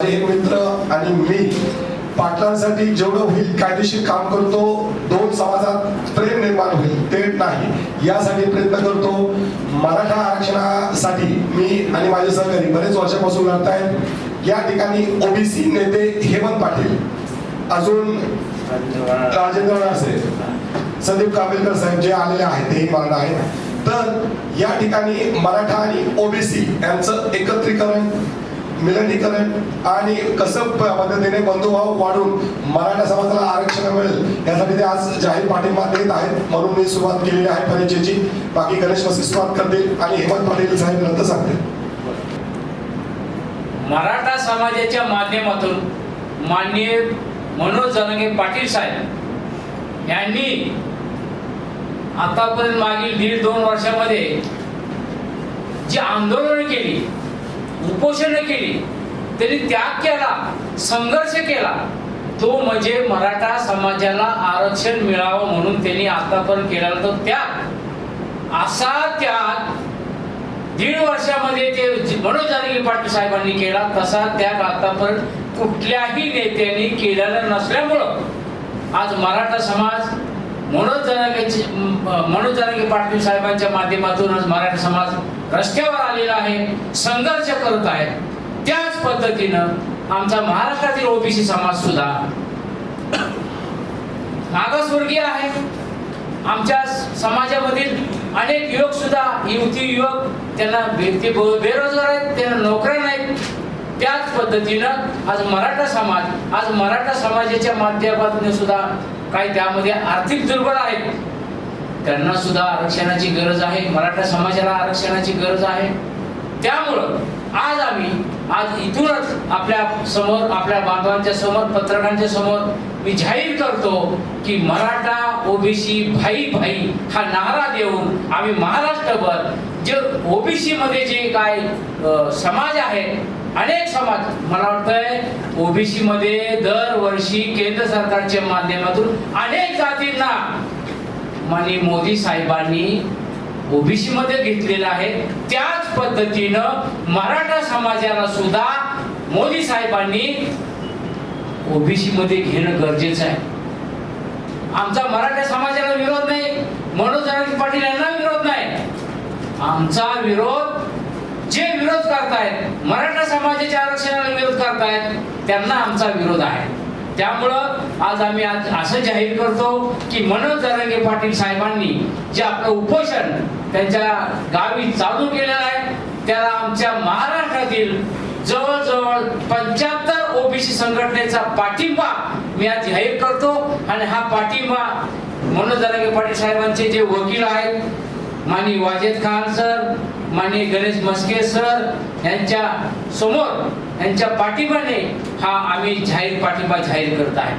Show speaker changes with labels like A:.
A: एक मित्र आणि मी पाटलांसाठी जेवढं होईल कायदेशीर काम करतो दोन समाजात प्रेम निर्माण होईल ते नाही. यासाठी प्रयत्न करतो. मराठा आरक्षणासाठी मी आणि माझे सहकारी बरेच वर्षापासून लढत आहेत या ठिकाणी ओबीसी नेते हेमंत पाटील अजून राजेंद्र रासे संदीप कांबेलकर साहेब जे आलेले आहेत तेही मागणं आहेत. तर या ठिकाणी मराठा आणि ओबीसी यांचं एकत्रीकरण मिलनीकरण आणि कसं पद्धतीने बंधुभाव वाढून मराठा समाजाला आरक्षण मिळेल यासाठी ते आज जाहीर पाठिंबा देत आहेत. म्हणून मी सुरुवात केलेली आहे परिचयाची. बाकी गणेश वसी सुरुवात करतील आणि हेमंत पाटील साहेब नंतर सांगतील.
B: मराठा समाजाच्या माध्यमातून माननीय मनोज जनांगे पाटील साहेब यांनी आतापर्यंत मागील दीड दोन वर्षामध्ये जी आंदोलन केली उपोषणं केली त्यांनी त्याग केला संघर्ष केला. तो म्हणजे मराठा समाजाला आरक्षण मिळावं म्हणून त्यांनी आतापर्यंत केला तो त्याग. असा त्याग दीड वर्षामध्ये ते मनोज जानकी पाटील साहेबांनी केला तसा त्याग आतापर्यंत कुठल्याही नेत्याने केलेला नसल्यामुळं आज मराठा समाज मनोज जनांगेचे मनोज जनांगे पाटील साहेबांच्या माध्यमातून आज मराठा समाज रस्त्यावर आलेला आहे संघर्ष करत आहे. त्याच पद्धतीनं आमचा महाराष्ट्रातील ओबीसी समाज सुद्धा मागासवर्गीय आहे. आमच्या समाजामधील अनेक युवक सुद्धा युवती युवक त्यांना बे- ते बेरोजगार आहेत त्यांना नोकऱ्या नाहीत. त्याच पद्धतीनं आज मराठा समाज आज मराठा समाजाच्या माध्यमातून सुद्धा काही त्यामध्ये आर्थिक दुर्बल आहेत. त्यांना सुद्धा आरक्षणाची गरज आहे. मराठा समाजाला आरक्षणाची गरज आहे. त्यामुळं आज आम्ही आज इथूनच आपल्यासमोर आपल्या बांधवांच्या समोर पत्रकारांच्या समोर मी जाहीर करतो की मराठा ओबीसी भाई भाई हा नारा देऊन आम्ही महाराष्ट्रभर जे ओबीसी मध्ये जे काय समाज आहे अनेक समाज मला वाटतंय ओबीसी मध्ये दरवर्षी केंद्र सरकारच्या माध्यमातून अनेक जातींना माननीय मोदी साहेबांनी ओबीसी मध्ये घेतलेलं आहे. त्याच पद्धतीनं मराठा समाजाला सुद्धा मोदी साहेबांनी ओबीसी मध्ये घेणं गरजेचं आहे. आमचा मराठा समाजाला विरोध नाही. मनोज जरांगे पाटील यांना विरोध नाही. आमचा विरोध जे विरोध करतायत मराठा समाजाच्या आरक्षणाला विरोध करतायत त्यांना आमचा विरोध आहे. त्यामुळं आज आम्ही आज असं जाहीर करतो की मनोज जरांगे पाटील साहेबांनी जे आपलं उपोषण त्यांच्या गावी चालू केलेलं आहे त्याला आमच्या महाराष्ट्रातील जवळजवळ पंच्याहत्तर ओबीसी संघटनेचा पाठिंबा मी आज जाहीर करतो. आणि हा पाठिंबा मनोज दरंगे पाटील साहेबांचे जे वकील आहेत मानी वाजेद खान सर माननीय गणेश मस्के सर यांच्या समोर यांच्या पाठिंबाने हा आम्ही जाहीर पाठिंबा जाहीर करत आहे.